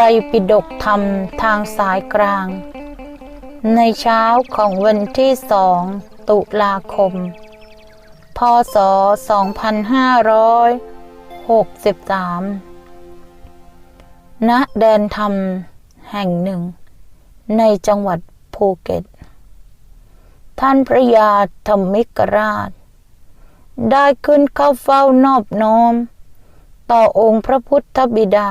รปิฎกธรรมทางสายกลาง ในเช้าของวันที่สองตุลาคม พศ 2563 ณ แดนธรรมแห่งหนึ่ง ในจังหวัดภูเก็ต ท่านพระยาธรรมิกราช ได้ขึ้นเข้าเฝ้านอบน้อม ต่อองค์พระพุทธบิดา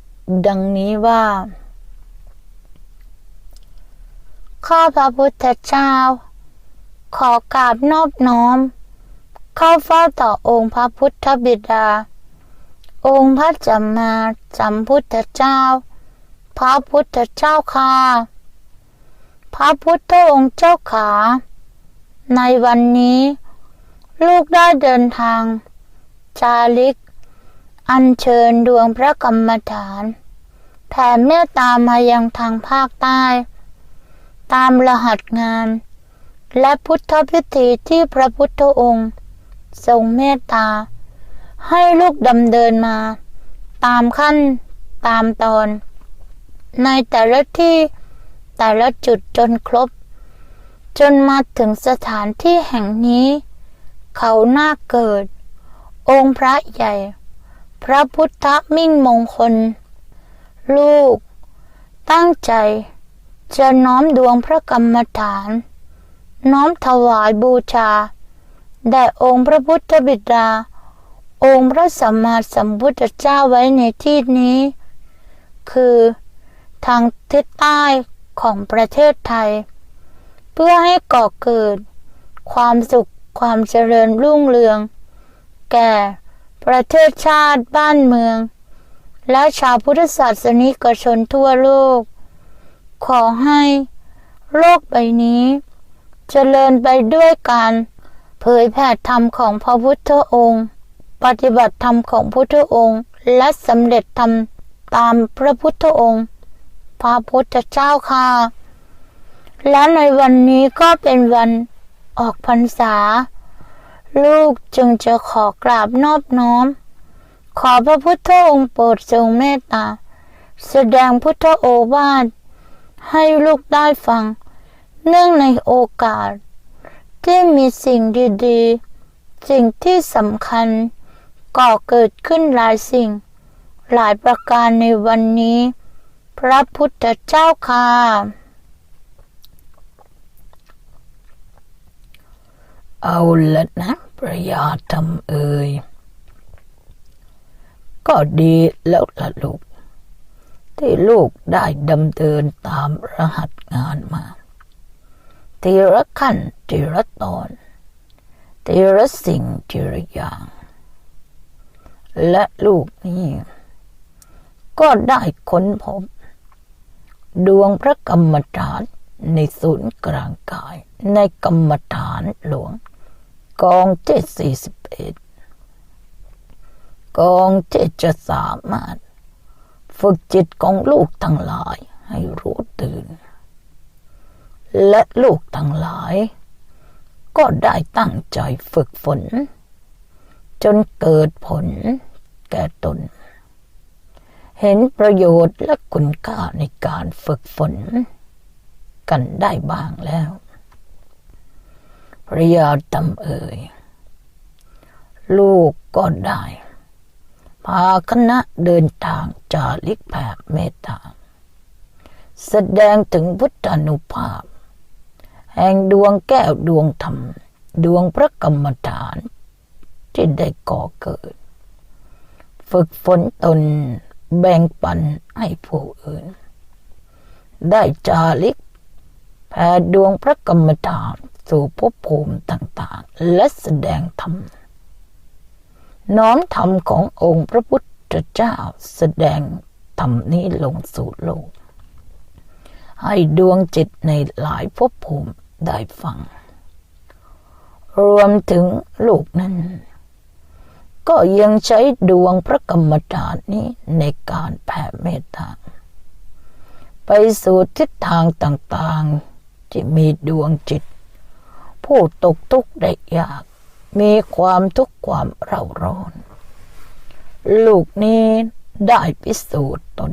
ดังนี้ว่า ข้าพระพุทธเจ้า ขอกราบนอบน้อม เข้าเฝ้าต่อองค์พระพุทธบิดา องค์พระจัมมาสัมพุทธเจ้า พระพุทธเจ้าค่ะ พระพุทธองค์เจ้าขา ในวันนี้ ลูกได้เดินทาง จาริกอัญเชิญดวงพระกรรมฐาน แผ่เมตตามายังทางภาคใต้ ตามรหัสงาน และพุทธพิธีที่พระพุทธองค์ ทรงเมตตา ให้ลูกดำเดินมา ตามขั้นตามตอน ในแต่ละที่แต่ละจุดจนครบ จนมาถึงสถานที่แห่งนี้ เขาหน้าเกิด องค์พระใหญ่ พระพุทธมิ่งมงคล ลูก ตั้งใจ จะน้อมดวงพระกรรมฐาน น้อมถวายบูชา แด่องค์พระพุทธบิดา องค์พระสัมมาสัมพุทธเจ้าไว้ในที่นี้ คือทางทิศใต้ของประเทศไทย เพื่อให้ก่อเกิด ความสุขความเจริญรุ่งเรือง แก่ประเทศชาติบ้านเมือง และชาวพุทธศาสนิกชนทั่วโลก ขอให้โลกใบนี้เจริญไปด้วยการเผยแผ่ธรรมของพระพุทธองค์ ปฏิบัติธรรมของพุทธองค์ และสำเร็จธรรมตามพระพุทธองค์ พระพุทธเจ้าค่ะ และในวันนี้ก็เป็นวันออกพรรษา ลูกจึงจะขอกราบนอบน้อม ขอพระพุทธองค์โปรดทรงเมตตา แสดงพุทธโอวาทให้ลูกได้ฟัง เนื่องในโอกาส ที่มีสิ่งดีๆ สิ่งที่สำคัญ ก่อเกิดขึ้นหลายสิ่ง หลายประการในวันนี้ พระพุทธเจ้าค่ะเอาละนะประหยาทำเอ่ย ก็ดีแล้วล่ะลูก ที่ลูกได้ดำเนินตามรหัสงานมา ทีละขั้นทีละตอน ทีละสิ่งทีละอย่าง และลูกนี่ก็ได้ค้นพบ ดวงพระกรรมฐานในศูนย์กลางกาย ในกรรมฐานหลวง กองเจ็ดสี่สิบเอ็ด กองเจ็ดจะสามารถ ฝึกจิตของลูกทั้งหลายให้รู้ตื่น และลูกทั้งหลาย ก็ได้ตั้งใจฝึกฝน จนเกิดผลแก่ตน เห็นประโยชน์และคุณค่าในการฝึกฝน กันได้บ้างแล้วพระยาตำเอ่ยลูกก็ได้ พาคณะเดินทางจาริกแผ่เมตตา แสดงถึงพุทธานุภาพ แห่งดวงแก้วดวงธรรม ดวงพระกรรมฐาน ที่ได้ก่อเกิด ฝึกฝนตนแบ่งปันให้ผู้อื่น ได้จาริกแผ่ดวงพระกรรมฐานสู่ภพภูมิต่างๆ และแสดงธรรม น้อมธรรมขององค์พระพุทธเจ้าแสดงธรรมนี้ลงสู่โลก ให้ดวงจิตในหลายภพภูมิได้ฟัง รวมถึงลูกนั้น ก็ยังใช้ดวงพระกรรมฐานนี้ในการแผ่เมตตาไปสู่ทิศทางต่างๆ ที่มีดวงจิต ผู้ตกทุกข์ได้ยาก มีความทุกข์ความเร่าร้อน ลูกนี้ได้พิสูจน์ตน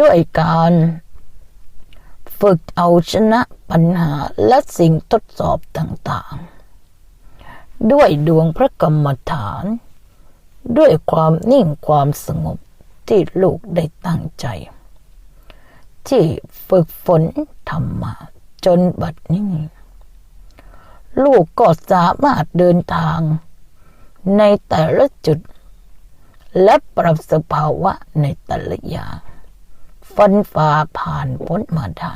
ด้วยการฝึกเอาชนะปัญหาและสิ่งทดสอบต่างๆ ด้วยดวงพระกรรมฐาน ด้วยความนิ่งความสงบที่ลูกได้ตั้งใจ ที่ฝึกฝนทำมาจนบัดนี้ ลูกก็สามารถเดินทาง ในแต่ละจุด และปรับสภาวะในแต่ละอย่างฟันฝ่าผ่านพ้นมาได้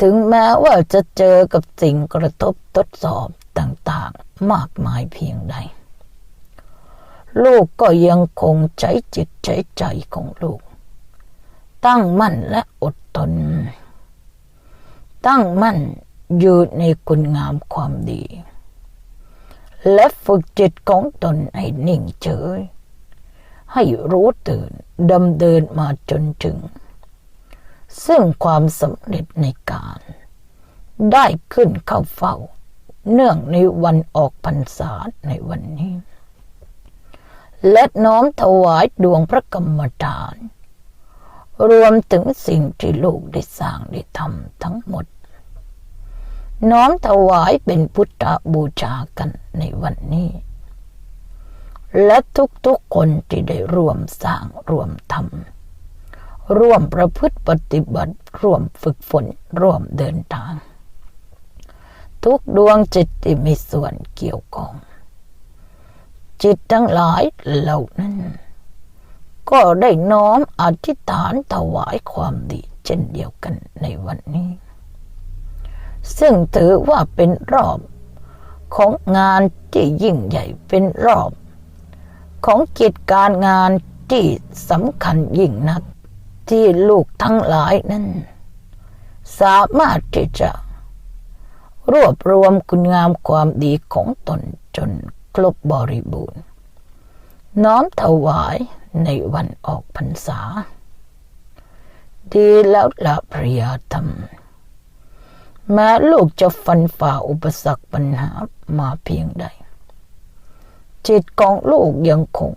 ถึงแม้ว่าจะเจอกับสิ่งกระทบทดสอบต่างๆมากมายเพียงใด ลูกก็ยังคงใช้จิตใช้ใจของลูก ตั้งมั่นและอดทน ตั้งมั่น อยู่ในคุณงามความดี และฝึกจิตของตนให้นิ่งเฉย ให้รู้ตื่นดำเดินมาจนถึง ซึ่งความสำเร็จในการ ได้ขึ้นเข้าเฝ้า เนื่องในวันออกพรรษาในวันนี้ และน้อมถวายดวงพระกรรมฐาน รวมถึงสิ่งที่ลูกได้สร้างได้ทำทั้งหมด น้อมถวายเป็นพุทธบูชากันในวันนี้ และทุกๆคนที่ได้ร่วมสร้างร่วมทำร่วมประพฤติปฏิบัติ ร่วมฝึกฝน ร่วมเดินทาง ทุกดวงจิตที่มีส่วนเกี่ยวข้อง จิตทั้งหลายเหล่านั้น ก็ได้น้อมอธิษฐานถวายความดีเช่นเดียวกันในวันนี้ ซึ่งถือว่าเป็นรอบ ของงานที่ยิ่งใหญ่เป็นรอบ ของกิจการงานที่สำคัญยิ่งนัก ที่ลูกทั้งหลายนั้น สามารถที่จะ รวบรวมคุณงามความดีของตนจนครบบริบูรณ์ น้อมถวายในวันออกพรรษา ดีแล้วละพริยธรรม แม้ลูกจะฟันฝ่าอุปสรรคปัญหามาเพียงใด จิตของลูกยังคง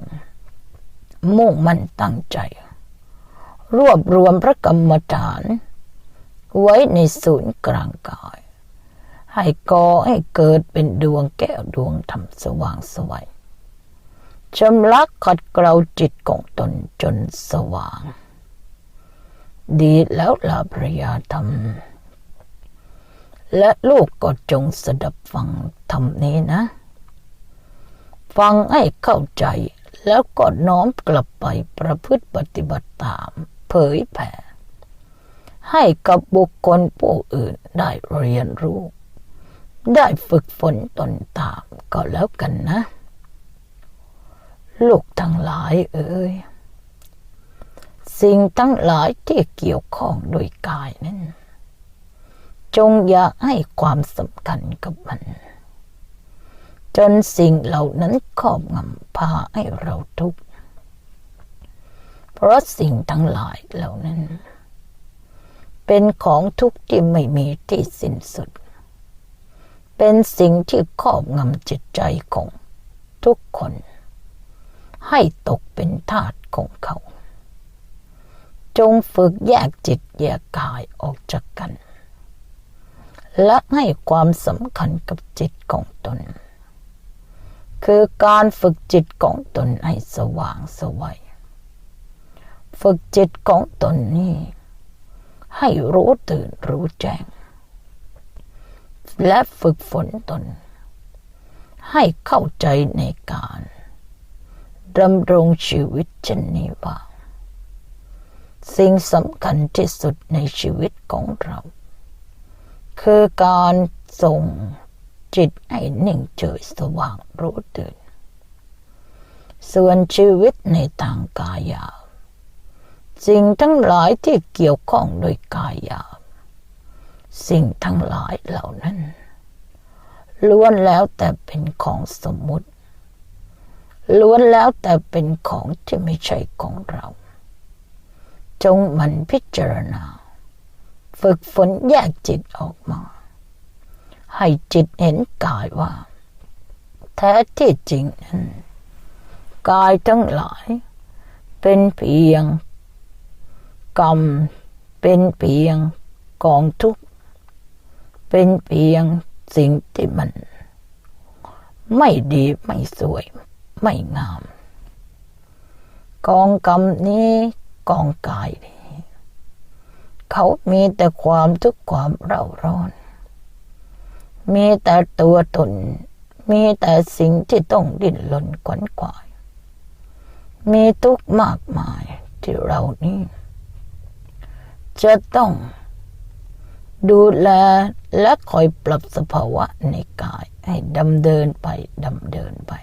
มุ่งมั่นตั้งใจ รวบรวมพระกรรมฐาน ไว้ในศูนย์กลางกาย ให้ก่อให้เกิดเป็นดวงแก้วดวงธรรมสว่างสวัยชำระขัดเกลาจิตของตนจนสว่าง ดีแล้วลาพระยาธรรม และลูกก็จงสดับฟังธรรมนี้นะ ฟังให้เข้าใจแล้วก็น้อมกลับไปประพฤติปฏิบัติตาม เผยแผ่ ให้กับบุคคลผู้อื่นได้เรียนรู้ ได้ฝึกฝนตนตามก็แล้วกันนะ ลูกทั้งหลายเอ่ยสิ่งทั้งหลายที่เกี่ยวข้องโดยกายนั้น จงอย่าให้ความสำคัญกับมัน จนสิ่งเหล่านั้นครอบงำพาให้เราทุกข์เพราะสิ่งทั้งหลายเหล่านั้น เป็นของทุกข์ที่ไม่มีที่สิ้นสุด เป็นสิ่งที่ครอบงำจิตใจของทุกคน ให้ตกเป็นทาสของเขา จงฝึกแยกจิตแยกกายออกจากกัน และให้ความสำคัญกับจิตของตน คือการฝึกจิตของตนให้สว่างสวัยฝึกจิตของตนนี้ ให้รู้ตื่นรู้แจ้ง และฝึกฝนตน ให้เข้าใจในการดำรงชีวิตเช่นนี้ว่าสิ่งสำคัญที่สุดในชีวิตของเรา คือการส่งจิตให้นิ่งเฉยสว่างรู้ตื่น ส่วนชีวิตในทางกายาสิ่งทั้งหลายที่เกี่ยวข้องโดยกายาสิ่งทั้งหลายเหล่านั้นล้วนแล้วแต่เป็นของสมมุติล้วนแล้วแต่เป็นของที่ไม่ใช่ของเรา จงมันพิจารณา ฝึกฝนแยกจิตออกมา ให้จิตเห็นกายว่า แท้ที่จริงนั้นกายทั้งหลาย เป็นเพียง กรรม เป็นเพียงกองทุกข์เป็นเพียงสิ่งที่มัน ไม่ดีไม่สวย ไม่งาม กองกรรมนี้กองกายนี้ เขามีแต่ความทุกข์ความเร่าร้อน มีแต่ตัวตน มีแต่สิ่งที่ต้องดิ้นรนขวนขวาย มีทุกข์มากมายที่เรานี้จะต้องดูแลและคอยปรับสภาวะในกายให้ดำเดินไปดำเดินไป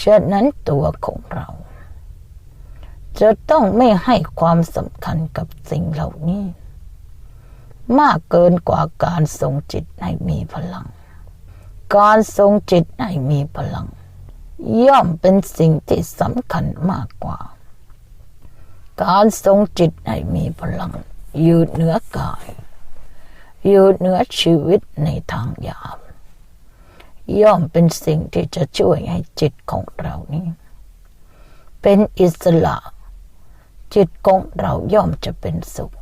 ฉะนั้นตัวของเรา จะต้องไม่ให้ความสำคัญกับสิ่งเหล่านี้ มากเกินกว่าการทรงจิตให้มีพลัง การทรงจิตให้มีพลัง ย่อมเป็นสิ่งที่สำคัญมากกว่า การทรงจิตให้มีพลัง อยู่เหนือกาย อยู่เหนือชีวิตในทางหยาบย่อมเป็นสิ่งที่จะช่วยให้จิตของเรานี้ เป็นอิสระ จิตของเราย่อมจะเป็นสุข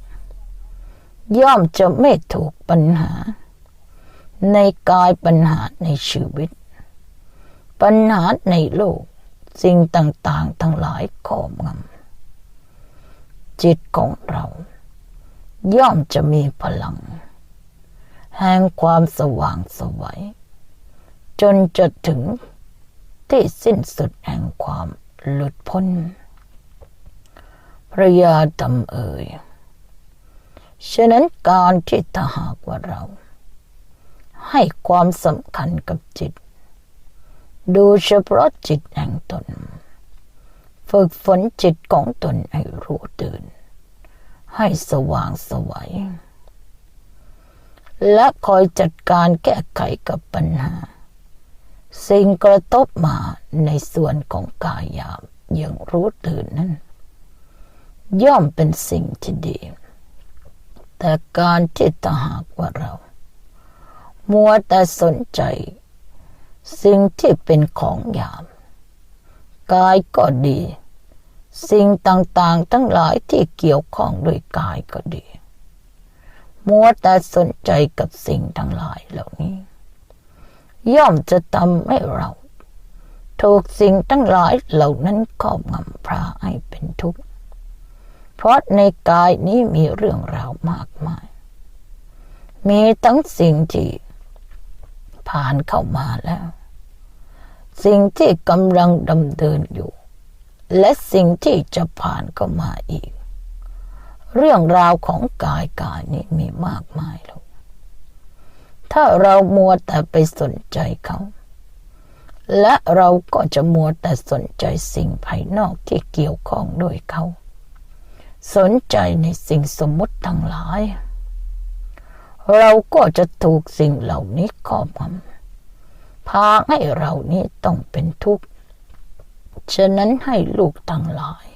ย่อมจะไม่ถูกปัญหา ในกายปัญหาในชีวิต ปัญหาในโลก สิ่งต่างๆ ทั้งหลายครอบงำจิตของเรา ย่อมจะมีพลัง แห่งความสว่างสวัยจนจะถึงที่สิ้นสุดแห่งความหลุดพ้น พระยาตำเอ่ย ฉะนั้นการที่ถ้าหากว่าเรา ให้ความสำคัญกับจิต ดูเฉพาะจิตแห่งตน ฝึกฝนจิตของตนให้รู้ตื่น ให้สว่างสวัย และคอยจัดการแก้ไขกับปัญหา สิ่งกระทบมาในส่วนของกายยาบอย่างรู้ตื่นนั้น ย่อมเป็นสิ่งที่ดี แต่การที่ถ้าหากว่าเรา มัวแต่สนใจ สิ่งที่เป็นของยาบกายก็ดี สิ่งต่างๆ ทั้งหลายที่เกี่ยวข้องด้วยกายก็ดี มัวแต่สนใจกับสิ่งทั้งหลายเหล่านี้ ย่อมจะทำให้เราถูกสิ่งทั้งหลายเหล่านั้นครอบงำพราให้เป็นทุกข์ เพราะในกายนี้มีเรื่องราวมากมาย มีทั้งสิ่งที่ผ่านเข้ามาแล้ว สิ่งที่กำลังดำเนินอยู่ และสิ่งที่จะผ่านเข้ามาอีก เรื่องราวของกายกายนี้มีมากมายลูกถ้าเรามัวแต่ไปสนใจเขา และเราก็จะมัวแต่สนใจสิ่งภายนอกที่เกี่ยวข้องด้วยเขา สนใจในสิ่งสมมุติทั้งหลาย เราก็จะถูกสิ่งเหล่านี้ครอบงำพาให้เรานี้ต้องเป็นทุกข์ ฉะนั้นให้ลูกทั้งหลาย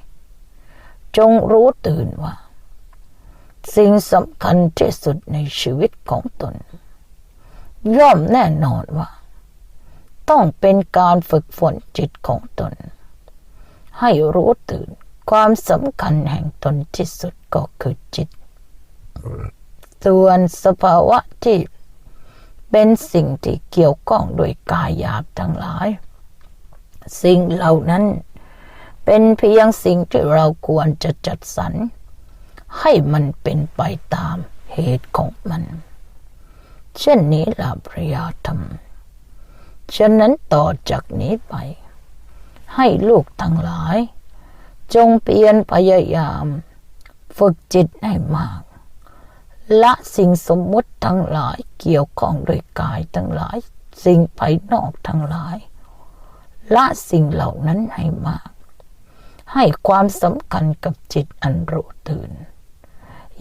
จงรู้ตื่นว่า สิ่งสำคัญที่สุดในชีวิตของตน ย่อมแน่นอนว่า ต้องเป็นการฝึกฝนจิตของตน ให้รู้ตื่น ความสำคัญแห่งตนที่สุดก็คือจิต ส่วนสภาวะที่เป็นสิ่งที่เกี่ยวข้องโดยกายหยาบทั้งหลาย สิ่งเหล่านั้นเป็นเพียงสิ่งที่เราควรจะจัดสรร ให้มันเป็นไปตามเหตุของมัน เช่นนี้ล่ะพระยาธรรม ฉะนั้นต่อจากนี้ไป ให้ลูกทั้งหลาย จงเปลี่ยนพยายาม ฝึกจิตให้มาก ละสิ่งสมมุติทั้งหลายเกี่ยวข้องโดวยกายทั้งหลาย สิ่งภายนอกทั้งหลาย ละสิ่งเหล่านั้นให้มาก ให้ความสำคัญกับจิตอันรู้ตื่น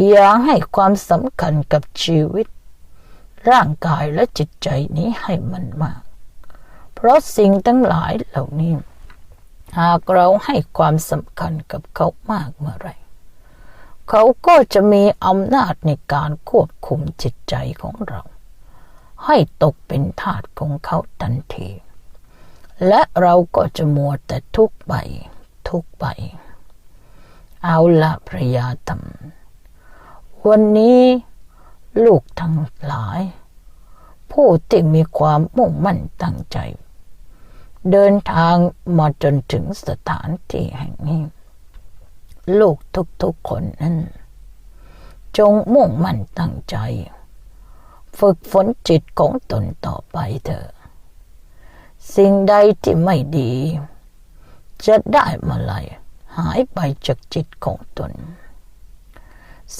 อย่าให้ความสำคัญกับชีวิต ร่างกายและจิตใจนี้ให้มันมาก เพราะสิ่งทั้งหลายเหล่านี้ หากเราให้ความสำคัญกับเขามากเมื่อไรเขาก็จะมีอำนาจในการควบคุมจิตใจของเรา ให้ตกเป็นทาสของเขาทันที และเราก็จะมัวแต่ทุกข์ไปทุกข์ไปเอาละพระยาธรรม วันนี้ลูกทั้งหลาย ผู้ที่มีความมุ่งมั่นตั้งใจ เดินทางมาจนถึงสถานที่แห่งนี้ ลูกทุกๆคนนั้น จงมุ่งมั่นตั้งใจ ฝึกฝนจิตของตนต่อไปเถอะ สิ่งใดที่ไม่ดี จะได้มาลายหายไปจากจิตของตน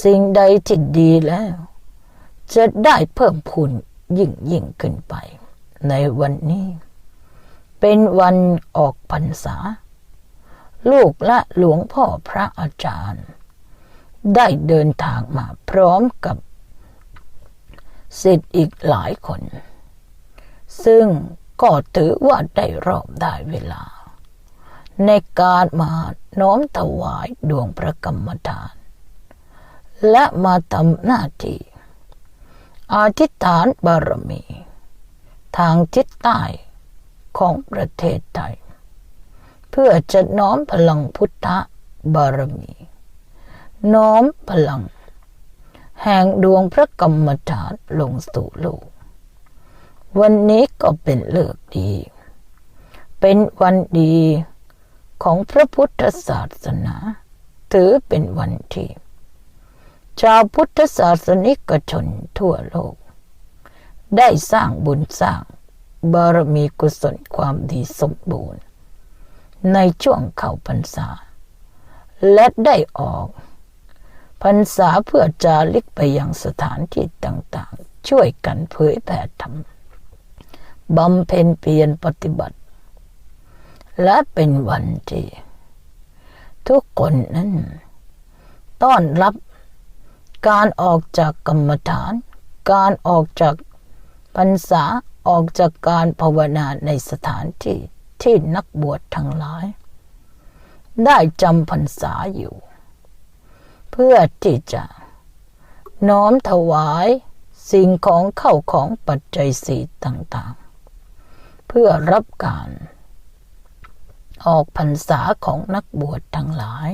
สิ่งใดที่ดีแล้ว จะได้เพิ่มพูนยิ่งยิ่งขึ้นไป ในวันนี้ เป็นวันออกพรรษา ลูกและหลวงพ่อพระอาจารย์ ได้เดินทางมาพร้อมกับสิทธิ์อีกหลายคน ซึ่งก็ถือว่าได้รอบได้เวลา ในการมาน้อมถวายดวงพระกรรมฐาน และมาทำหน้าที่อธิษฐานบารมี ทางทิศใต้ ของประเทศไทย เพื่อจะน้อมพลังพุทธบารมี น้อมพลัง แห่งดวงพระกรรมฐานลงสู่โลก วันนี้ก็เป็นเลิกดี เป็นวันดีของพระพุทธศาสนา ถือเป็นวันที่ ชาวพุทธศาสนิกชนทั่วโลก ได้สร้างบุญสร้าง บารมีกุศลความดีสมบูรณ์ ในช่วงเข้าพรรษา และได้ออกพรรษาเพื่อจาริกไปยังสถานที่ต่างๆ ช่วยกันเผยแผ่ธรรมบำเพ็ญเพียรปฏิบัติ และเป็นวันที่ทุกคนนั้น ต้อนรับการออกจากกรรมฐาน การออกจากพรรษา ออกจากการภาวนาในสถานที่ที่นักบวชทั้งหลาย ได้จำพรรษาอยู่ เพื่อที่จะ น้อมถวายสิ่งของเข้าของปัจจัยสีต่างๆ เพื่อรับการ ออกพรรษาของนักบวชทั้งหลาย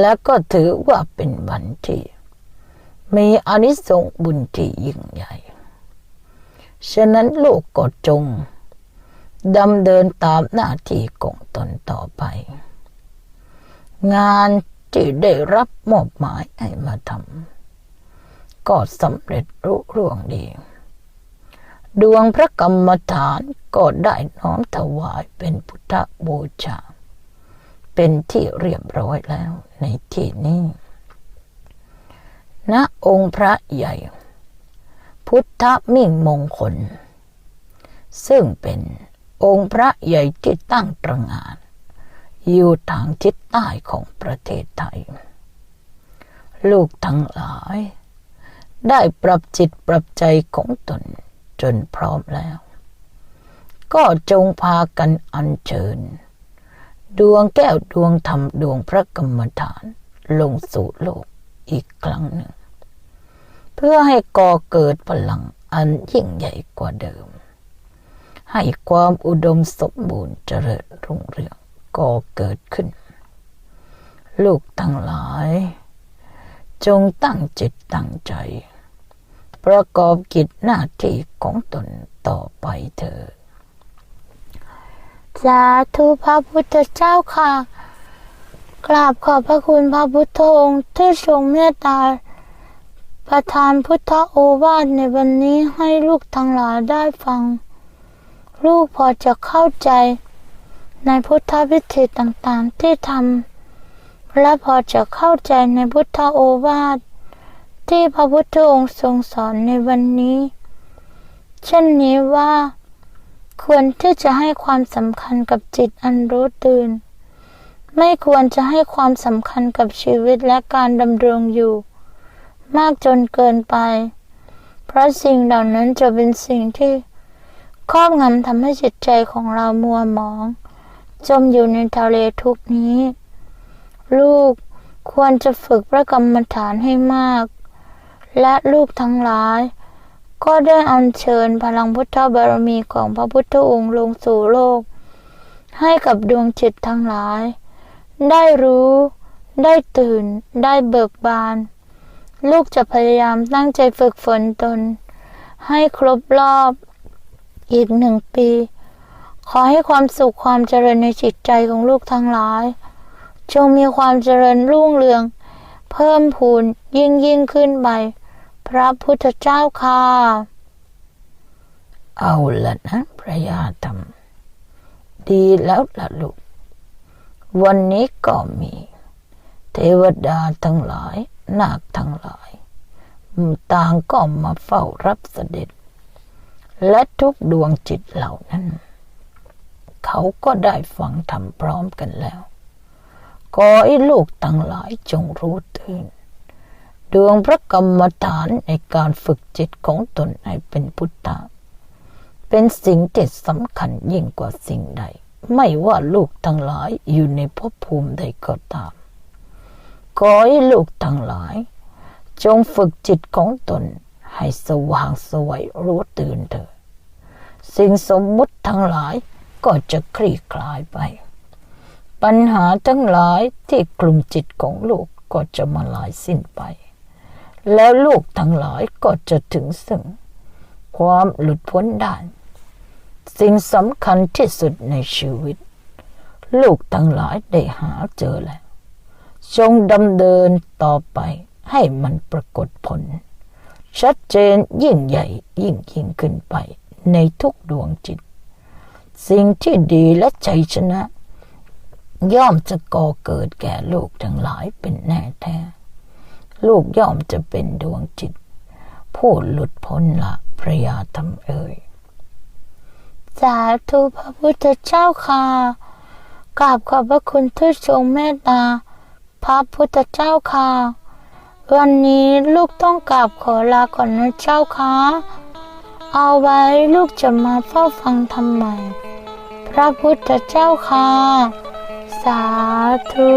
และก็ถือว่าเป็นวันที่ มีอานิสงส์บุญที่ยิ่งใหญ่ ฉะนั้นลูกก็จงดำเดินตามหน้าที่ของตนต่อไป งานที่ได้รับมอบหมายให้มาทำก็สำเร็จรุ่ร่วงดี ดวงพระกรรมฐานก็ได้น้อมถวายเป็นพุทธบูชา เป็นที่เรียบร้อยแล้วในที่นี้ณองค์พระใหญ่ พุทธมิ่งมงคล ซึ่งเป็นองค์พระใหญ่ที่ตั้งตระงาน อยู่ทางทิศใต้ของประเทศไทย ลูกทั้งหลาย ได้ปรับจิตปรับใจของตนจนพร้อมแล้ว ก็จงพากันอัญเชิญ ดวงแก้วดวงธรรมดวงพระกรรมฐานลงสู่โลกอีกครั้งหนึ่ง เพื่อให้ก่อเกิดพลังอันยิ่งใหญ่กว่าเดิม ให้ความอุดมสมบูรณ์เจริญรุ่งเรืองก่อเกิดขึ้น ลูกทั้งหลาย จงตั้งจิตตั้งใจ ประกอบกิจหน้าที่ของตนต่อไปเถิดสาธุพระพุทธเจ้าค่ะ กราบขอบพระคุณพระพุทธองค์ที่ทรงเมตตา ประทานพุทธโอวาทในวันนี้ให้ลูกทั้งหลายได้ฟัง ลูกพอจะเข้าใจ ในพุทธพิธีต่างๆที่ทำและพอจะเข้าใจในพุทธโอวาท ที่พระพุทธองค์ทรงสอนในวันนี้ เช่นนี้ว่า ควรที่จะให้ความสำคัญกับจิตอันรู้ตื่น ไม่ควรจะให้ความสำคัญกับชีวิตและการดำรงอยู่ มากจนเกินไป เพราะสิ่งเหล่านั้นจะเป็นสิ่งที่ครอบงำทำให้จิตใจของเรามัวหมอง จมอยู่ในทะเลทุกนี้ ลูกควรจะฝึกพระกรรมฐานให้มาก และลูกทั้งหลาย ก็ได้อัญเชิญพลังพุทธบารมีของพระพุทธองค์ลงสู่โลก ให้กับดวงจิตทั้งหลาย ได้รู้ ได้ตื่น ได้เบิกบาน ลูกจะพยายามตั้งใจฝึกฝนตน ให้ครบรอบอีกหนึ่งปี ขอให้ความสุขความเจริญในจิตใจของลูกทั้งหลาย จงมีความเจริญรุ่งเรือง เพิ่มพูนยิ่งยิ่งขึ้นไป พระพุทธเจ้าค่ะ เอาละนะพระยาธรรม ดีแล้วล่ะลูก วันนี้ก็มี เทวดาทั้งหลาย นาคทั้งหลาย ต่างก็มาเฝ้ารับเสด็จ และทุกดวงจิตเหล่านั้น เขาก็ได้ฟังธรรมพร้อมกันแล้วขอให้ลูกทั้งหลายจงรู้ตื่นดวงพระกรรมฐานในการฝึกจิตของตนให้เป็นพุทธะเป็นสิ่งที่สำคัญยิ่งกว่าสิ่งใด ไม่ว่าลูกทั้งหลายอยู่ในภพภูมิใดก็ตาม ขอให้ลูกทั้งหลาย จงฝึกจิตของตนให้สว่างสวยรู้ตื่นเถิดสิ่งสมมุติทั้งหลายก็จะคลี่คลายไป ปัญหาทั้งหลายที่กลุ่มจิตของลูกก็จะมาลายสิ้นไป แล้วลูกทั้งหลายก็จะถึงซึ่ง ความหลุดพ้นได้สิ่งสำคัญที่สุดในชีวิต ลูกทั้งหลายได้หาเจอแล้ว จงดำเนินต่อไปให้มันปรากฏผล ชัดเจนยิ่งใหญ่ยิ่งยิ่งขึ้นไปในทุกดวงจิต สิ่งที่ดีและใจชนะ ย่อมจะก่อเกิดแก่ลูกทั้งหลายเป็นแน่แท้ ลูกย่อมจะเป็นดวงจิต ผู้หลุดพ้นละพระยาธรรมเอ่ยสาธุพระพุทธเจ้าค่ะกราบขอบพระคุณที่ทรงเมตตา พระพุทธเจ้าค่ะ วันนี้ลูกต้องกราบขอลาก่อนนะเจ้าค่ะเอาไว้ลูกจะมาเฝ้าฟังทำไมพระพุทธเจ้าค่ะ สาธุ